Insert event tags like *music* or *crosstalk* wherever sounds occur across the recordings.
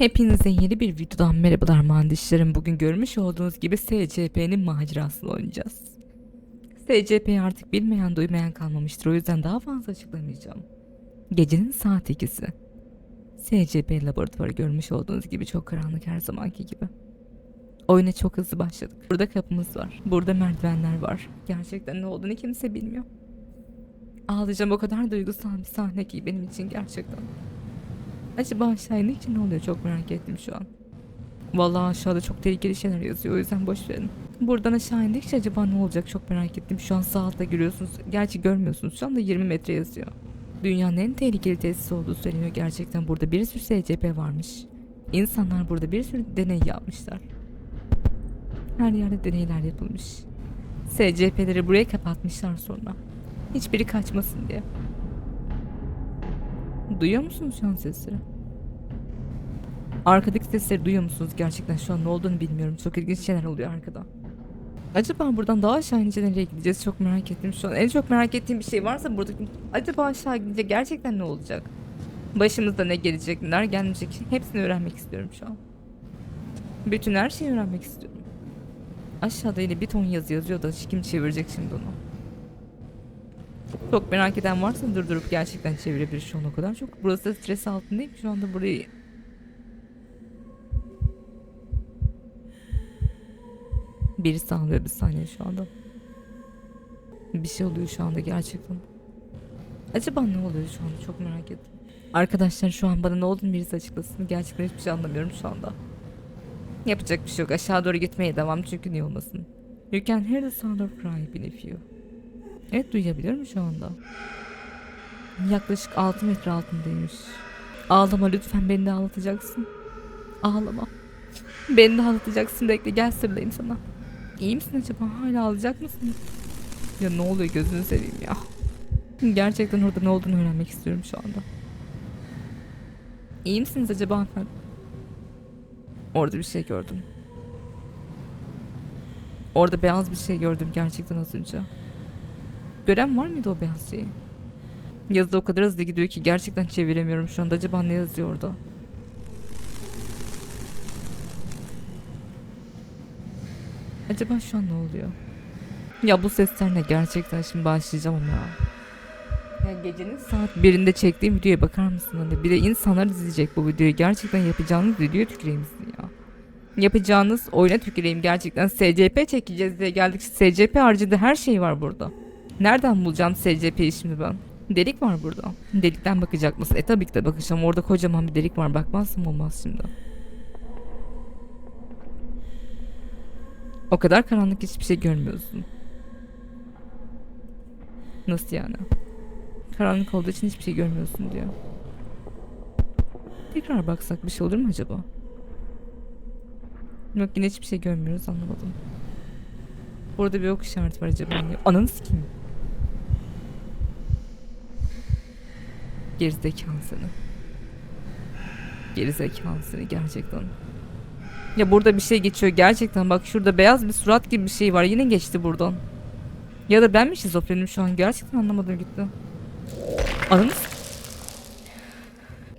Hepinize yeni bir videodan merhabalar mühendislerim. Bugün görmüş olduğunuz gibi SCP'nin macerasını oynayacağız. SCP'yi artık bilmeyen duymayan kalmamıştır. O yüzden daha fazla açıklamayacağım. Gecenin saat 2'si. SCP laboratuvarı görmüş olduğunuz gibi çok karanlık her zamanki gibi. Oyuna çok hızlı başladık. Burada kapımız var. Burada merdivenler var. Gerçekten ne olduğunu kimse bilmiyor. Ağlayacağım o kadar duygusal bir sahne ki benim için gerçekten. Acaba aşağı indikçe ne oluyor çok merak ettim şu an. Vallahi aşağıda çok tehlikeli şeyler yazıyor o yüzden boş verin. Buradan aşağı indikçe acaba ne olacak çok merak ettim. Şu an sağ altta görüyorsunuz. Gerçi görmüyorsunuz. Şu anda 20 metre yazıyor. Dünyanın en tehlikeli tesisi olduğu söyleniyor. Gerçekten burada bir sürü SCP varmış. İnsanlar burada bir sürü deney yapmışlar. Her yerde deneyler yapılmış. SCP'leri buraya kapatmışlar sonra. Hiçbiri kaçmasın diye. Duyuyor musunuz şu an sesleri? Arkadaki sesleri duyuyor musunuz? Gerçekten şu an ne olduğunu bilmiyorum. Çok ilginç şeyler oluyor arkada. Acaba buradan daha aşağı inince nereye gideceğiz? Çok merak ettim şu an. En çok merak ettiğim bir şey varsa burada acaba aşağı gidince gerçekten ne olacak? Başımızda ne gelecek, neler gelmeyecek? Hepsini öğrenmek istiyorum şu an. Bütün her şeyi öğrenmek istiyorum. Aşağıda yine bir ton yazı yazıyor da kim çevirecek şimdi onu? Çok merak eden varsa durdurup gerçekten çevirebilir şu an o kadar çok. Burası da stres altındayım şu anda burayı. Biri sağlıyor bir saniye şu anda. Bir şey oluyor şu anda gerçekten. Acaba ne oluyor şu anda çok merak ettim. Arkadaşlar şu an bana ne olduğunu birisi açıklasın. Gerçekten hiçbir şey anlamıyorum şu anda. Yapacak bir şey yok. Aşağı doğru gitmeye devam çünkü niye olmasın. You can hear the sound of cry beneath you. Evet duyabiliyorum şu anda. Yaklaşık 6 metre altındaymış. Ağlama lütfen beni de ağlatacaksın. Ağlama. Beni de ağlatacaksın bekle gel sırlayayım sana. İyi misin acaba hala ağlayacak mısın? Ya ne oluyor gözünü seveyim ya. Gerçekten orada ne olduğunu öğrenmek istiyorum şu anda. İyi misiniz acaba hanımefendi? Orada bir şey gördüm. Orada beyaz bir şey gördüm gerçekten az önce. Gören var mıydı o beyaz şeyi? Yazı o kadar hızlı gidiyor ki gerçekten çeviremiyorum şu anda. Acaba ne yazıyor orada? Acaba şu an ne oluyor? Ya bu sesler ne gerçekten şimdi başlayacağım ama ya. Ya gecenin saat birinde çektiğim videoya bakar mısın hani? Bir de insanlar izleyecek bu videoyu. Gerçekten yapacağınız videoya tüküreyim ya. Yapacağınız oyuna tüküreyim gerçekten. SCP çekeceğiz diye geldik. SCP haricinde her şey var burada. Nereden bulacağım SCP'yi şimdi ben? Delik var burada. Delikten bakacak mısın? E tabii ki de bakacağım. Orada kocaman bir delik var. Bakmazsın olmaz şimdi. O kadar karanlık hiçbir şey görmüyorsun. Nasıl yani? Karanlık olduğu için hiçbir şey görmüyorsun diyor. Tekrar baksak bir şey olur mu acaba? Yok yine hiçbir şey görmüyoruz anlamadım. Burada bir ok işareti var acaba. Ananı sikeyim. Gerizekalı seni. Gerizekalı seni gerçekten. Ya burada bir şey geçiyor gerçekten bak şurada beyaz bir surat gibi bir şey var yine geçti buradan. Ya da ben mi şizofrenim şu an gerçekten anlamadım gitti. Ananı s-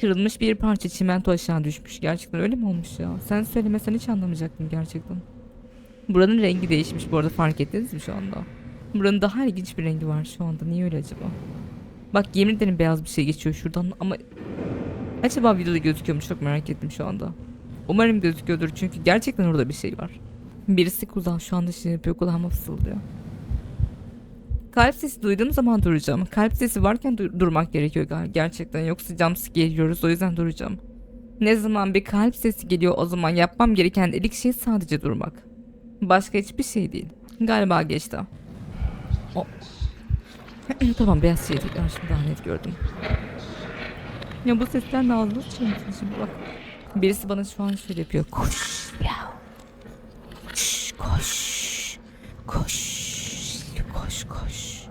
Kırılmış bir parça çimento aşağı düşmüş. Gerçekten öyle mi olmuş ya? Sen söylemesen hiç anlamayacaktım gerçekten. Buranın rengi değişmiş bu arada fark ettiniz mi şu anda? Buranın daha ilginç bir rengi var şu anda. Niye öyle acaba? Bak yemin ederim beyaz bir şey geçiyor şuradan ama... Acaba videoda gözüküyor mu çok merak ettim şu anda. Umarım gözüküyordur çünkü gerçekten orada bir şey var. Birisi kulağım şu anda şey yapıyor kulağıma fısıldıyor. Kalp sesi duyduğum zaman duracağım. Kalp sesi varken dur- durmak gerekiyor gerçekten. Yoksa jumpscare geliyoruz o yüzden duracağım. Ne zaman bir kalp sesi geliyor o zaman yapmam gereken ilk şey sadece durmak. Başka hiçbir şey değil. Galiba geçti. *clears throat* Tamam beyaz şey değil. Şimdi daha net gördüm. Ya bu sesler ne ağzına sıçramışsın şimdi bak. Birisi bana şu an şöyle yapıyor. Koş. Ya. Koş. Koş. Koş. Koş koş.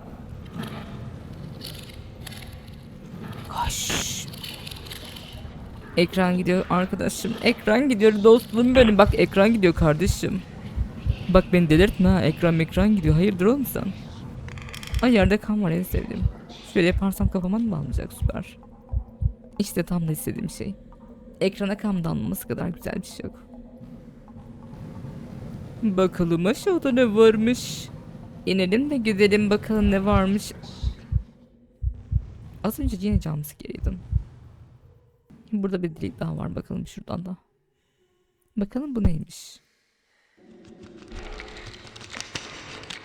Koş. Ekran gidiyor arkadaşım. Ekran gidiyor dostum benim. Bak ekran gidiyor kardeşim. Bak beni delirtme ha. Ekran ekran gidiyor. Hayırdır oğlum sen? Ay yerde kan var en sevdiğim. Şöyle yaparsam kafama mı almayacak süper. İşte tam da istediğim şey. Ekrana kam damlaması kadar güzel bir şey yok. Bakalım aşağıda ne varmış. İnelim de gidelim bakalım ne varmış. Az önce yine jumpscare'ydim. Burada bir delik daha var bakalım şuradan da. Bakalım bu neymiş.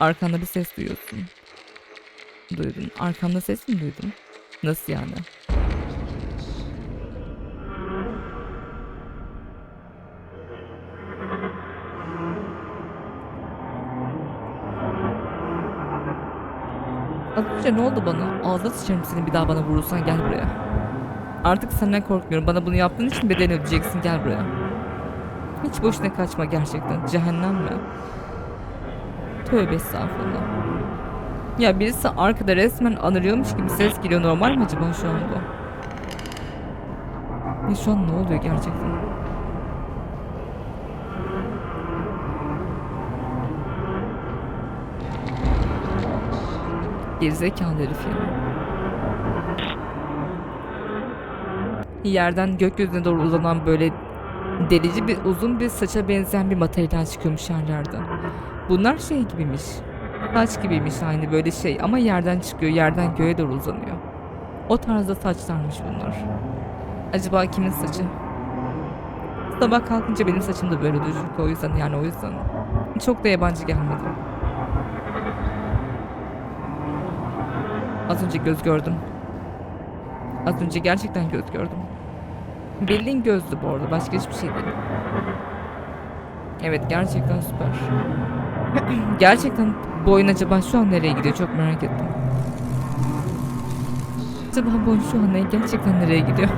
Arkanda bir ses duyuyorsun. Duydun. Arkamda ses mi duydun? Nasıl yani? Az önce ne oldu bana? Ağzına sıçarım seni bir daha bana vurursan gel buraya. Artık senden korkmuyorum. Bana bunu yaptığın için bedeni ödeyeceksin gel buraya. Hiç boşuna kaçma gerçekten. Cehennem mi? Tövbe estağfurullah. Ya birisi arkada resmen anırıyormuş gibi ses geliyor. Normal mi acaba şu an bu? Ya şu an ne oluyor gerçekten? Gerizekalı herif ya. Yerden gökyüzüne doğru uzanan böyle delici bir uzun bir saça benzeyen bir materyal çıkıyormuş yerlerden. Bunlar şey gibiymiş. Saç gibiymiş aynı böyle şey ama yerden çıkıyor, yerden göğe doğru uzanıyor. O tarzda saçlarmış bunlar. Acaba kimin saçı? Sabah kalkınca benim saçım da böyle düşük o yüzden yani o yüzden. Çok da yabancı gelmedi. Az önce göz gördüm. Az önce gerçekten göz gördüm. Bildiğin gözdü bu arada. Başka hiçbir şey değil. Evet gerçekten süper. *clears throat* gerçekten bu oyun acaba şu an nereye gidiyor çok merak ettim. Acaba bu oyun şu an gerçekten nereye gidiyor?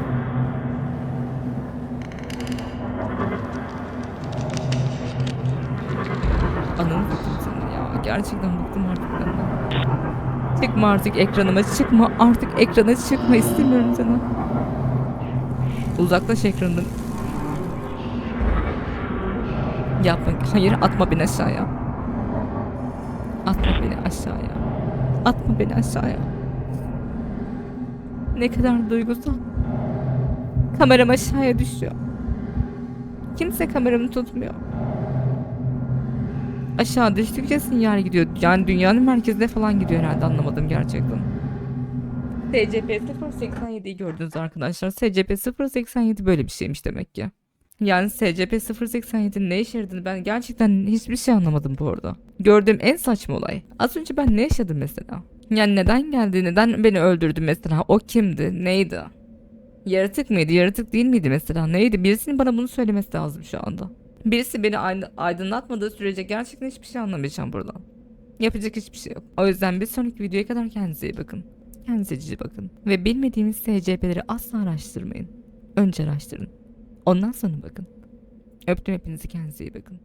Ananı bıktım ya. Gerçekten bıktım artık benden. Çıkma artık ekranıma çıkma artık ekrana çıkma istemiyorum seni. Uzaklaş ekranından. Yapma. Hayır atma beni aşağıya. Atma beni aşağıya. Atma beni aşağıya. Ne kadar duygusal. Kameram aşağıya düşüyor. Kimse kameramı tutmuyor. Aşağı düştükçe sinyal gidiyor. Yani dünyanın merkezine falan gidiyor herhalde anlamadım gerçekten. SCP 087'yi gördünüz arkadaşlar. SCP 087 böyle bir şeymiş demek ki. Yani SCP 087'nin ne işe yaradığını ben gerçekten hiçbir şey anlamadım bu arada. Gördüğüm en saçma olay. Az önce ben ne yaşadım mesela? Yani neden geldi, neden beni öldürdü mesela? O kimdi, neydi? Yaratık mıydı, yaratık değil miydi mesela? Neydi? Birisinin bana bunu söylemesi lazım şu anda. Birisi beni aydın- aydınlatmadığı sürece gerçekten hiçbir şey anlamayacağım buradan. Yapacak hiçbir şey yok. O yüzden bir sonraki videoya kadar kendinize iyi bakın. Kendinize cici bakın. Ve bilmediğiniz SCP'leri asla araştırmayın. Önce araştırın. Ondan sonra bakın. Öptüm hepinizi kendinize iyi bakın.